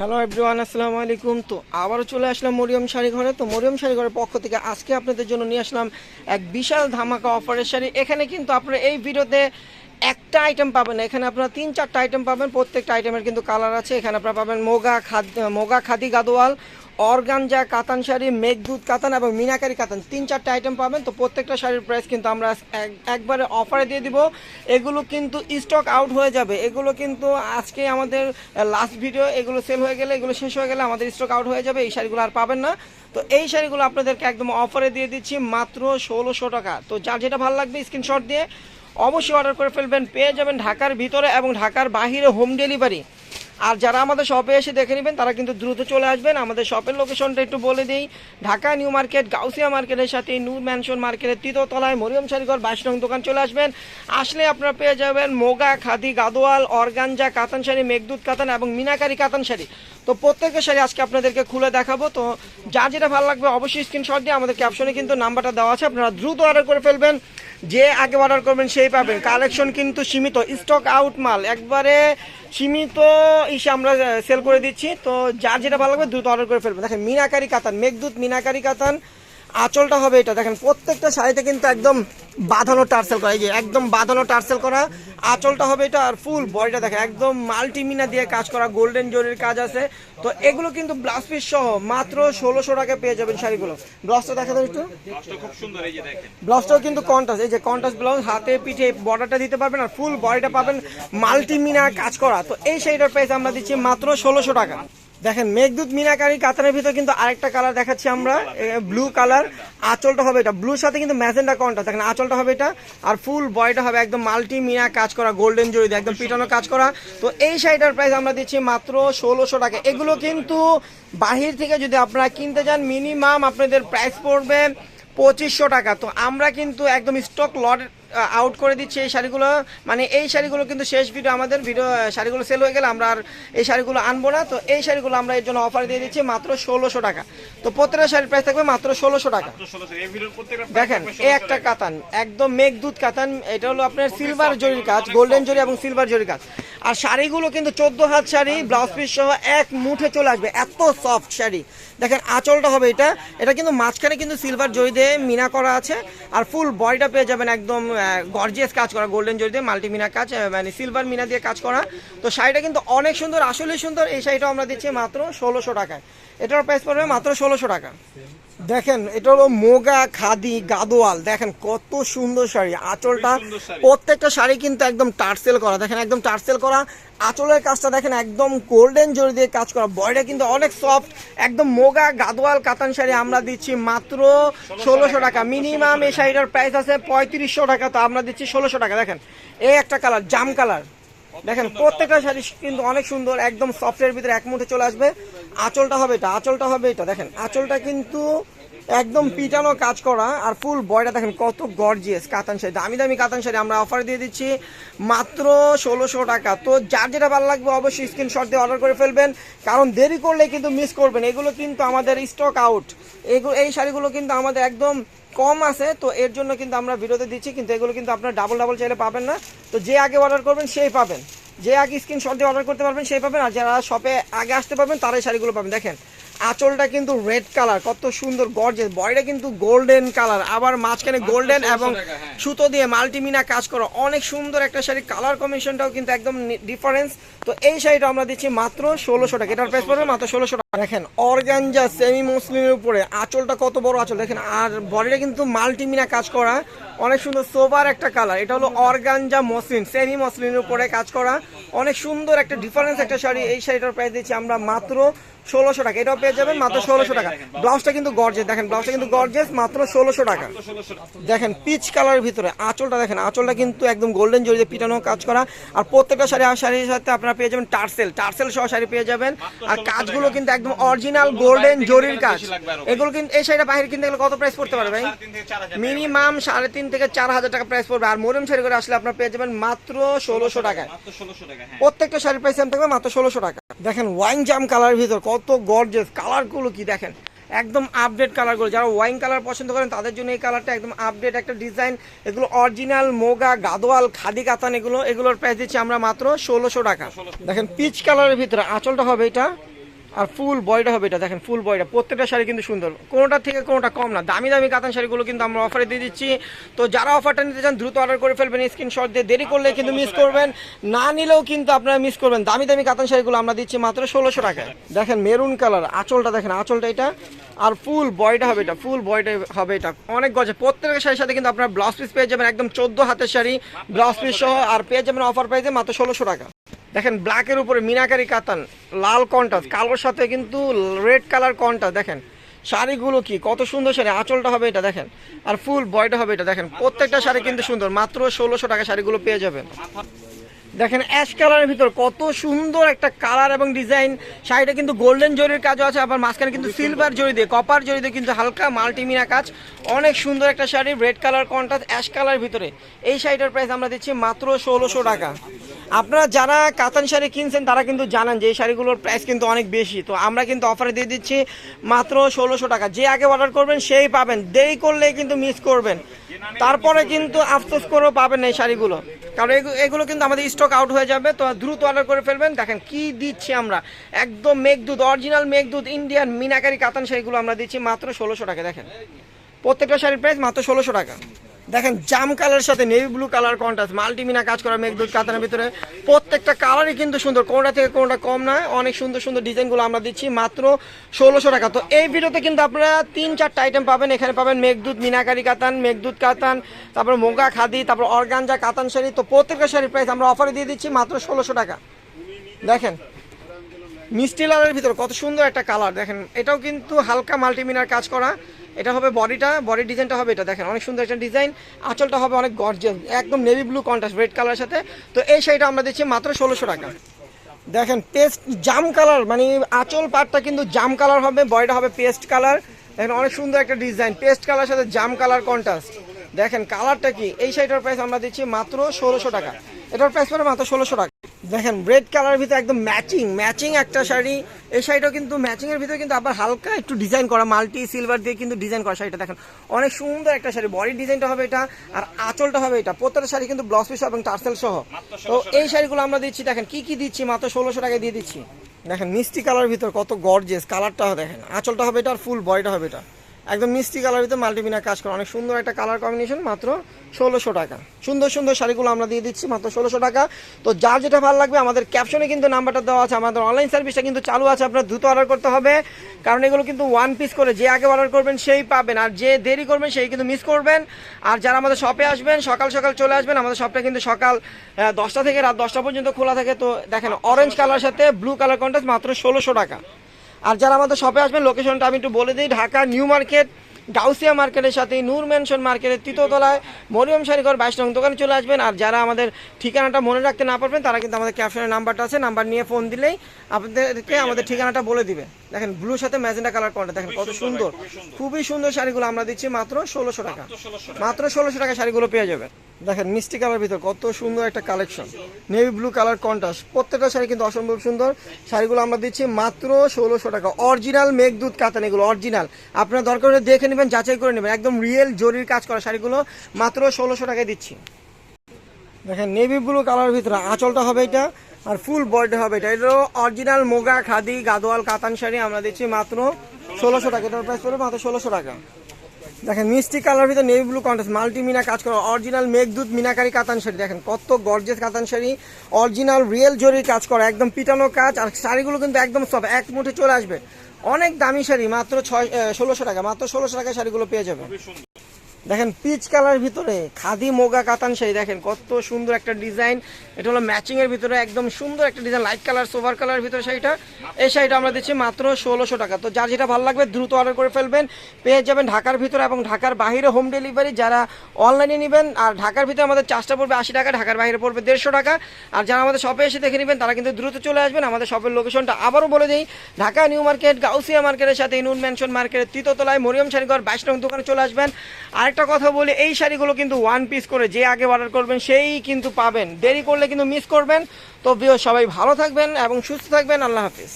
Hello everyone আসসালামু আলাইকুম। তো আবারও চলে আসলাম মরিয়ম শাড়ি ঘরে। তো মরিয়ম শাড়ি ঘরের পক্ষ থেকে আজকে আপনাদের জন্য নিয়ে আসলাম এক বিশাল ধামাকা অফারের শাড়ি। এখানে কিন্তু আপনারা এই ভিডিওতে একটা আইটেম পাবেন। এখানে আপনারা তিন, চারটা আইটেম পাবেন। প্রত্যেকটা আইটেমের কিন্তু কালার আছে। এখানে আপনারা পাবেন মোগা খাদি মোগা খাদি গাদোয়াল অর্গানজা, কাতান শাড়ি, মেঘদূত কাতান এবং মিনাকারি কাতান, তিন চারটে আইটেম পাবেন। তো প্রত্যেকটা শাড়ির প্রাইস কিন্তু আমরা এক- একবারে অফারে দিয়ে দিব। এগুলো কিন্তু স্টক আউট হয়ে যাবে। এগুলো কিন্তু আজকে আমাদের লাস্ট ভিডিও এগুলো সেল হয়ে গেলে, এগুলো শেষ হয়ে গেলে আমাদের স্টক আউট হয়ে যাবে। এই শাড়িগুলো আর পাবেন না। তো এই শাড়িগুলো আপনাদেরকে একদম অফারে দিয়ে দিচ্ছি মাত্র ষোলোশো টাকা। তো যার যেটা ভালো লাগবে স্ক্রিনশট দিয়ে অবশ্যই অর্ডার করে ফেলবেন। পেয়ে যাবেন ঢাকার ভিতরে এবং ঢাকার বাহিরে হোম ডেলিভারি আর যারা আমাদের শপে এসে দেখে নেবেন, তারা কিন্তু দ্রুত চলে আসবেন। আমাদের শপের লোকেশনটা একটু বলে দিই। ঢাকা নিউ মার্কেট, গাউসিয়া মার্কেটের সাথে নূর ম্যানশন মার্কেটের তৃতীয়তলায় মরিয়ম শাড়িঘর বাইশ দোকান চলে আসবেন। আসলে আপনারা পেয়ে যাবেন মোগা, খাদি, গাদোয়াল, অর্গানজা, কাতান শাড়ি, মেঘদূত কাতান এবং মিনাকারি কাতান শাড়ি। তো প্রত্যেকের শাড়ি আজকে আপনাদেরকে খুলে দেখাবো। তো যা যেটা ভালো লাগবে অবশ্যই স্ক্রিনশট দিয়ে আমাদের ক্যাপশনে কিন্তু নাম্বারটা দেওয়া আছে। আপনারা দ্রুত অর্ডার করে ফেলবেন। যে আগে অর্ডার করবেন সেই পাবেন। কালেকশন কিন্তু সীমিত স্টক আউট মাল। একবারে সীমিত ইসে আমরা সেল করে দিচ্ছি। তো যার যেটা ভালো লাগবে দ্রুত অর্ডার করে ফেলবেন দেখেন, মিনাকারি কাতান, মেঘদূত মিনাকারি কাতান। আঁচলটা হবে এটা। দেখেন, প্রত্যেকটা শাড়িতে কিন্তু একদম বাঁধানো টার্সেল করা এই যে একদম বাঁধানো টার্সেল করা। আঁচলটা হবে এটা আর ফুল বডিটা দেখেন একদম মাল্টিমিনা দিয়ে কাজ করা গোল্ডেন জরির কাজ আছে। তো এগুলো কিন্তু ব্লাউজ পিস সহ মাত্র ষোলোশো টাকা পেয়ে যাবেন শাড়িগুলো। ব্লাউজটা দেখা যাবে একটু। ব্লাউজটাও কিন্তু কন্টাস এই যে কন্টাস ব্লাউজ হাতে পিঠে বর্ডারটা দিতে পারবেন আর ফুল বডিটা পাবেন মাল্টিমিনা কাজ করা। তো এই শাড়িটার প্রাইস আমরা দিচ্ছি মাত্র ষোলোশো টাকা। দেখেন, মেঘদূত মিনাকারি কাতানের ভিতর কিন্তু আরেকটা কালার দেখাচ্ছি আমরা। ব্লু কালার আঁচলটা হবে এটা। ব্লুর সাথে কিন্তু ম্যাজেন্ডা কন্টাস দেখেন, আঁচলটা হবে এটা। আর ফুল বয়টা হবে একদম মাল্টি মিনা কাজ করা গোল্ডেন জড়ি একদম পিটানো কাজ করা। তো এই শাড়িটার প্রাইস আমরা দিচ্ছি মাত্র ষোলোশো টাকা। এগুলো কিন্তু বাহির থেকে যদি আপনারা কিনতে যান মিনিমাম আপনাদের প্রাইস পড়বে পঁচিশশো টাকা। তো আমরা কিন্তু একদম স্টক লট আউট করে দিচ্ছি এই শাড়িগুলো। মানে এই শাড়িগুলো কিন্তু শেষ ভিডিও আমাদের ভিডিও শাড়িগুলো সেল হয়ে গেলে আমরা আর এই শাড়িগুলো আনব না। তো এই শাড়িগুলো আমরা এর জন্য অফার দিয়ে দিচ্ছি মাত্র ষোলোশো টাকা। তো প্রত্যেকটা শাড়ির প্রাইস থাকবে মাত্র ষোলোশো টাকা। দেখেন এই একটা কাতান একদম মেঘদূত কাতান। এটা হলো আপনার সিলভার জরির কাজ গোল্ডেন জরি এবং সিলভার জরির কাজ। আর শাড়িগুলো কিন্তু চোদ্দ হাত শাড়ি ব্লাউজ পিস সহ এক মুঠে চলে আসবে। এত সফট শাড়ি। দেখেন, আঁচলটা হবে এটা। এটা কিন্তু মাঝখানে কিন্তু সিলভার জরি দিয়ে মিনা করা আছে। আর ফুল বডিটা পেয়ে যাবেন একদম গর্জিয়াস কাজ করা গোল্ডেন জরি দিয়ে মাল্টি মিনা কাজ মানে সিলভার মিনা দিয়ে কাজ করা। তো শাড়িটা কিন্তু অনেক সুন্দর আসলে সুন্দর। এই শাড়িটা আমরা দিচ্ছি মাত্র ষোলোশো টাকায়। এটার প্রাইস পড়বে মাত্র ষোলোশো টাকা। দেখেন এটা হলো মোগা খাদি গাদোয়াল। দেখেন কত সুন্দর শাড়ি। আঁচলটা প্রত্যেকটা শাড়ি কিন্তু একদম টার্সেল করা। দেখেন একদম টার্সেল করা। আঁচলের কাজটা দেখেন একদম গোল্ডেন জরি দিয়ে কাজ করা। বডিটা কিন্তু অনেক সফট একদম মোগা গাদোয়াল কাতান শাড়ি আমরা দিচ্ছি মাত্র ষোলোশো টাকা। মিনিমাম এই শাড়িটার প্রাইস আছে পঁয়ত্রিশশো টাকা তো আমরা দিচ্ছি ষোলোশো টাকা। দেখেন এই একটা কালার জাম কালার দেখেন, প্রত্যেকটা শাড়ি কিন্তু অনেক সুন্দর, একদম সফটের ভিতরে এক মুঠে চলে আসবে। আঁচলটা হবে এটা, আঁচলটা হবে এটা, দেখেন, আঁচলটা কিন্তু একদম পিটানো কাজ করা আর ফুল বয়টা দেখেন কত গর্জিয়াস কাতান শাড়ি। দামি দামি কাতান শাড়ি আমরা অফার দিয়ে দিচ্ছি। মাত্র ষোলোশো টাকা। তো যার যেটা ভালো লাগবে অবশ্যই স্ক্রিনশট দিয়ে অর্ডার করে ফেলবেন। কারণ দেরি করলে কিন্তু মিস করবেন। এগুলো কিন্তু আমাদের স্টক আউট এগুলো এই শাড়িগুলো কিন্তু আমাদের একদম কম আছে। তো এর জন্য কিন্তু আমরা ভিডিওতে দিচ্ছি। কিন্তু এগুলো কিন্তু আপনার ডাবল ডাবল চাইলে পাবেন না। তো যে আগে অর্ডার করবেন, সেই পাবেন। যে আগে স্ক্রিনশট দিয়ে অর্ডার করতে পারবেন, সেই পাবেন। আর যারা শপে আগে আসতে পারবেন, তারাই শাড়িগুলো পাবেন। দেখেন আঁচলটা কিন্তু রেড কালার কত সুন্দর গর্জেস বডিটা কিন্তু গোল্ডেন কালার আবার মাঝখানে গোল্ডেন এবং হ্যাঁ। সুতো দিয়ে মাল্টিমিনা কাজ করা। অনেক সুন্দর একটা শাড়ি কালার কম্বিনেশনটাও কিন্তু একদম ডিফারেন্স তো এই শাড়িটা আমরা দিচ্ছি মাত্র ষোলোশো টাকা। এটার প্রাইস পড়বে মাত্র ষোলোশো টাকা। দেখেন অর্গানজা সেমি মুসলিমের উপরে আঁচলটা কত বড় আঁচল দেখেন। আর বডিটা কিন্তু মাল্টিমিনা কাজ করা। অনেক সুন্দর সোবার একটা কালার এটা হলো অর্গানজা মসলিন সেমি মসলিনের উপরে কাজ করা। অনেক সুন্দর একটা ডিফারেন্স একটা শাড়ি। এই শাড়িটার প্রাইস দিচ্ছি আমরা মাত্র ষোলোশো টাকা। এটাও পেয়ে যাবেন মাত্র ষোলোশো টাকা। ব্লাউজটা কিন্তু গর্জেস দেখেন ব্লাউজটা কিন্তু গর্জেস মাত্র ষোলোশো টাকা। দেখেন পিচ কালারের ভিতরে। আঁচলটা দেখেন আঁচলটা কিন্তু একদম গোল্ডেন জড়িয়ে পিটানো কাজ করা। আর প্রত্যেকটা শাড়ি আর শাড়ির সাথে আপনারা পেয়ে যাবেন টার্সেল টার্সেল সহ শাড়ি পেয়ে যাবেন। আর কাজগুলো কিন্তু একদম অরিজিনাল গোল্ডেন জরির কাজ। এগুলো কিন্তু এই শাড়িটা বাইরে কিনতে গেলে কত প্রাইস পড়তে পারে ভাই? মিনিমাম সাড়ে তিন থেকে চার হাজার টাকা প্রাইস পড়বে। আর মরিয়ম শাড়ি করে আসলে আপনারা পেয়ে যাবেন মাত্র ষোলোশো টাকায়। টাকা হ্যাঁ। প্রত্যেকটা শাড়ির প্রাইস থাকবে মাত্র ষোলোশো টাকা। দেখেন ওয়াইন জাম কালারের ভিতর কত গর্জেস কালারগুলো কি দেখেন? একদম আপডেট কালারগুলো যারা ওয়াইন কালার পছন্দ করেন তাদের জন্য এই কালারটা একদম আপডেট একটা ডিজাইন এগুলো অরিজিনাল মোগা গাদোয়াল খাদি কাতান এগুলো এগুলোর প্রাইস দিচ্ছি আমরা মাত্র ষোলোশো টাকা। দেখেন পিচ কালারের ভিতরে আঁচলটা হবে এটা। আর ফুল বয়টা হবে এটা, দেখেন, ফুল বয়টা। প্রত্যেকটা শাড়ি কিন্তু সুন্দর। কোনোটা থেকে কোনোটা কম না। দামি দামি কাতান শাড়িগুলো কিন্তু আমরা অফারে দিয়ে দিচ্ছি। তো যারা অফারটা নিতে চান, দ্রুত অর্ডার করে ফেলবেন স্ক্রিনশট দিয়ে দেরি করলে কিন্তু মিস করবেন। না নিলেও কিন্তু আপনারা মিস করবেন। দামি দামি কাতান শাড়িগুলো আমরা দিচ্ছি মাত্র ষোলোশো টাকায়। দেখেন মেরুন কালার আঁচলটা দেখেন, আঁচলটা এটা। আর ফুল বয়টা হবে এটা, ফুল বয়টা হবে এটা। অনেক গজে, প্রত্যেকের শাড়ির সাথে কিন্তু আপনার ব্লাউজ পিস পেয়ে যাবেন একদম চোদ্দ হাতের শাড়ি ব্লাউজ পিস সহ, আর পেয়ে যাবেন অফার প্রাইসে মাত্র ষোলোশো টাকা। দেখেন ব্ল্যাকের উপরে মিনাকারি কাতান। লাল কন্টাস কালোর সাথে কিন্তু রেড কালার কন্টাস দেখেন। শাড়িগুলো কি, কত সুন্দর শাড়ি, আঁচলটা হবে এটা, দেখেন। আর ফুল বয়টা হবে এটা, দেখেন। প্রত্যেকটা শাড়ি কিন্তু সুন্দর, মাত্র ষোলোশো টাকা শাড়িগুলো পেয়ে যাবেন। দেখেন অ্যাশ কালারের ভিতর কত সুন্দর একটা কালার এবং ডিজাইন শাড়িটা কিন্তু গোল্ডেন জরির কাজও আছে আবার মাঝখানে কিন্তু সিলভার জরি দিয়ে কপার জরি দিয়ে কিন্তু হালকা মাল্টিমিনা কাজ। অনেক সুন্দর একটা sari red colour contrast ash colour ভিতরে। এই শাড়িটার প্রাইস আমরা দিচ্ছি মাত্র ষোলোশো টাকা। আপনারা যারা কাতান শাড়ি কিনছেন তারা কিন্তু জানেন যে এই শাড়িগুলোর প্রাইস কিন্তু অনেক বেশি। তো আমরা কিন্তু অফারে দিয়ে দিচ্ছি মাত্র ষোলোশো টাকা। যে আগে অর্ডার করবেন সেই পাবেন। দেরি করলে কিন্তু মিস করবেন। তারপরে কিন্তু আফসোস করেও পাবেন এই শাড়িগুলো। কারণ এগু- এগুলো কিন্তু আমাদের স্টক আউট হয়ে যাবে, তো দ্রুত অর্ডার করে ফেলবেন। দেখেন কি দিচ্ছি আমরা। একদম মেঘদুধ অরিজিনাল মেঘদুধ ইন্ডিয়ান মিনাকারি কাতান শাড়িগুলো আমরা দিচ্ছি মাত্র ষোলোশো টাকা দেখেন। প্রত্যেকটা শাড়ির প্রাইস মাত্র ষোলোশো টাকা। দেখেন, জাম কালার সাথে নেভি ব্লু কালার কন্ট্রাস্ট মাল্টিমিনা কাজ করা মেঘদুধ কাতানের ভিতরে। প্রত্যেকটা কালারই কিন্তু সুন্দর, কোনটা থেকে কোনটা কম নয়। অনেক সুন্দর সুন্দর ডিজাইনগুলো আমরা দিচ্ছি, মাত্র ষোলোশো টাকা। তো এই ভিডিওতে কিন্তু আপনারা তিন চারটা আইটেম পাবেন। এখানে পাবেন মেঘদুধ মিনাকারি কাতান মেঘদুধ কাতান, তারপর মোগা খাদি, তারপর অর্গানজা কাতান শাড়ি। তো প্রত্যেকটা শাড়ির প্রাইস আমরা অফারে দিয়ে দিচ্ছি, মাত্র ষোলোশো টাকা। দেখেন, মিষ্টি লালের ভিতর কত সুন্দর একটা কালার দেখেন, এটাও কিন্তু হালকা মাল্টিমিনার কাজ করা। এটা হবে বডিটা, বডি ডিজাইনটা হবে এটা দেখেন, অনেক সুন্দর একটা ডিজাইন। আঁচলটা হবে অনেক গর্জিয়াস একদম নেভি ব্লু কন্ট্রাস্ট রেড কালারের সাথে। তো এই শাড়িটা আমরা দিচ্ছি মাত্র ষোলোশো টাকা। দেখেন পেস্ট জাম কালার মানে আঁচল পাটটা কিন্তু জাম কালার হবে, বডিটা হবে পেস্ট কালার দেখেন, অনেক সুন্দর একটা ডিজাইন পেস্ট কালার সাথে জাম কালার কন্ট্রাস্ট দেখেন কালারটা কি? এই শাড়িটার প্রাইস আমরা দিচ্ছি মাত্র ষোলোশো টাকা। এটার প্রাইস পড়ে মাত্র ষোলোশো টাকা। দেখেন রেড কালারের ভিতরে একদম ম্যাচিং ম্যাচিং একটা শাড়ি। এই শাড়িটাও কিন্তু ম্যাচিং এর ভিতরে কিন্তু আবার হালকা একটু ডিজাইন করা মাল্টি সিলভার দিয়ে কিন্তু ডিজাইন করা শাড়িটা দেখেন। অনেক সুন্দর একটা শাড়ি বডি ডিজাইনটা হবে এটা, আর আঁচলটা হবে এটা। প্রত্যেকটা শাড়ি কিন্তু ব্লাউজ পিস এবং টার্সেল সহ। তো এই শাড়িগুলো আমরা দিচ্ছি, দেখেন, কি কি দিচ্ছি? মাত্র ষোলোশো টাকায় দিয়ে দিচ্ছি। দেখেন, মিষ্টি কালার ভিতর কত গর্জেস কালারটা দেখেন। আঁচলটা হবে এটা আর ফুল বডিটা হবে এটা। একদম মিষ্টি কালার ভিতরে মাল্টিমিনা কাজ করা। অনেক সুন্দর একটা কালার কম্বিনেশন মাত্র ষোলোশো টাকা। সুন্দর সুন্দর শাড়িগুলো আমরা দিয়ে দিচ্ছি, মাত্র ষোলোশো টাকা। তো যার যেটা ভালো লাগবে, আমাদের ক্যাপশনে কিন্তু নাম্বারটা দেওয়া আছে। আমাদের অনলাইন সার্ভিসটা কিন্তু চালু আছে, আপনার দ্রুত অর্ডার করতে হবে। কারণ এগুলো কিন্তু ওয়ান পিস করে যে আগে অর্ডার করবেন, সেই পাবেন। আর যে দেরি করবেন, সেই কিন্তু মিস করবেন। আর যারা আমাদের শপে আসবেন, সকাল সকাল চলে আসবেন, আমাদের শপটা কিন্তু সকাল দশটা থেকে রাত দশটা পর্যন্ত খোলা থাকে। তো দেখেন অরেঞ্জ কালার সাথে ব্লু কালার কন্ট্রাস্ট মাত্র ষোলোশো টাকা। আর যারা আমাদের শপে আসবেন লোকেশনটা আমি একটু বলে দিই। ঢাকা নিউ মার্কেট গাউসিয়া মার্কেটের সাথে নূর মেনশন মার্কেটের তৃতীয়তলায় মরিয়ম শাড়িঘর বাইশ রং দোকানে চলে আসবেন। আর যারা আমাদের ঠিকানাটা মনে রাখতে না পারবেন, তারা কিন্তু আমাদের ক্যাপশনের নাম্বারটা আছে নাম্বার নিয়ে ফোন দিলেই আপনাদেরকে আমাদের ঠিকানাটা বলে দিবে। দেখেন ব্লুর সাথে ম্যাজেন্ডা কালার কোনটা দেখেন কত সুন্দর খুবই সুন্দর। শাড়িগুলো আমরা দিচ্ছি মাত্র ষোলোশো টাকা। মাত্র ষোলোশো টাকা। শাড়িগুলো পেয়ে যাবেন। দেখেন মিষ্টি কালার ভিতর কত সুন্দর একটা collection navy blue colour contrast প্রত্যেকটা শাড়ি কিন্তু অসম্ভব সুন্দর। শাড়িগুলো আমরা দিচ্ছি মাত্র ষোলোশো টাকা। অরিজিনাল মেঘদূত কাতান এগুলো অরিজিনাল আপনারা দরকার হলে দেখে নেবেন যাচাই করে নেবেন। একদম রিয়েল জরির কাজ করা শাড়িগুলো মাত্র ষোলোশো টাকায় দিচ্ছি। দেখেন নেভি ব্লু কালার ভিতরে আঁচলটা হবে এটা। আর ফুল বডি হবে এটা। এটা অরিজিনাল মোগা, খাদি, গাদোয়াল, কাতান শাড়ি আমরা দিচ্ছি মাত্র ষোলোশো টাকা। এটার প্রাইস পড়বে মাত্র ষোলোশো টাকা। দেখেন, মিষ্টি কালার ভিতরে navy blue contrast multi meena কাজ করা অরিজিনাল মেঘদূত মিনাকারি কাতান শাড়ি। দেখেন, কত গর্জেস কাতান শাড়ি। অরিজিনাল রিয়েল জরির কাজ করা, একদম পিটানো কাজ। আর শাড়িগুলো কিন্তু একদম সব এক মুঠে চলে আসবে। অনেক দামি শাড়ি, মাত্র ছয় ষোলোশো টাকা, মাত্র ষোলোশো টাকায় শাড়িগুলো পেয়ে যাবে। দেখেন পিচ কালার ভিতরে, খাদি, মোগা, কাতান শাড়ি, দেখেন কত সুন্দর একটা ডিজাইন এটা হলো ম্যাচিং এর ভিতরে, একদম সুন্দর একটা ডিজাইন লাইট কালার সোভার কালার ভিতরে শাড়িটা। এই শাড়িটা আমরা দিচ্ছি মাত্র ষোলোশো টাকা। তো যার যেটা ভালো লাগবে দ্রুত অর্ডার করে ফেলবেন। পেয়ে যাবেন ঢাকার ভিতরে এবং ঢাকার বাহিরে হোম ডেলিভারি যারা অনলাইনে নেবেন। আর ঢাকার ভিতরে আমাদের চার্জটা পড়বে আশি টাকা, ঢাকার বাইরে পড়বে দেড়শো টাকা। আর যারা আমাদের শপে এসে দেখে নেবেন, তারা কিন্তু দ্রুত চলে আসবেন। আমাদের শপের লোকেশনটা আবারও বলে দিই, ঢাকা নিউ মার্কেট, গাউসিয়া মার্কেটের সাথে ইনুন ম্যানশন মার্কেটের তৃতীয়তলায় মরিয়ম শাড়িঘর, বাইশ নং দোকানে চলে আসবেন। আরেকটা কথা বলি, এই শাড়িগুলো কিন্তু ওয়ান পিস করে যে আগে অর্ডার করবেন, সেই কিন্তু পাবেন। দেরি করলে কিন্তু মিস করবেন। তো সবাই ভালো থাকবেন এবং সুস্থ থাকবেন। আল্লাহ হাফিজ।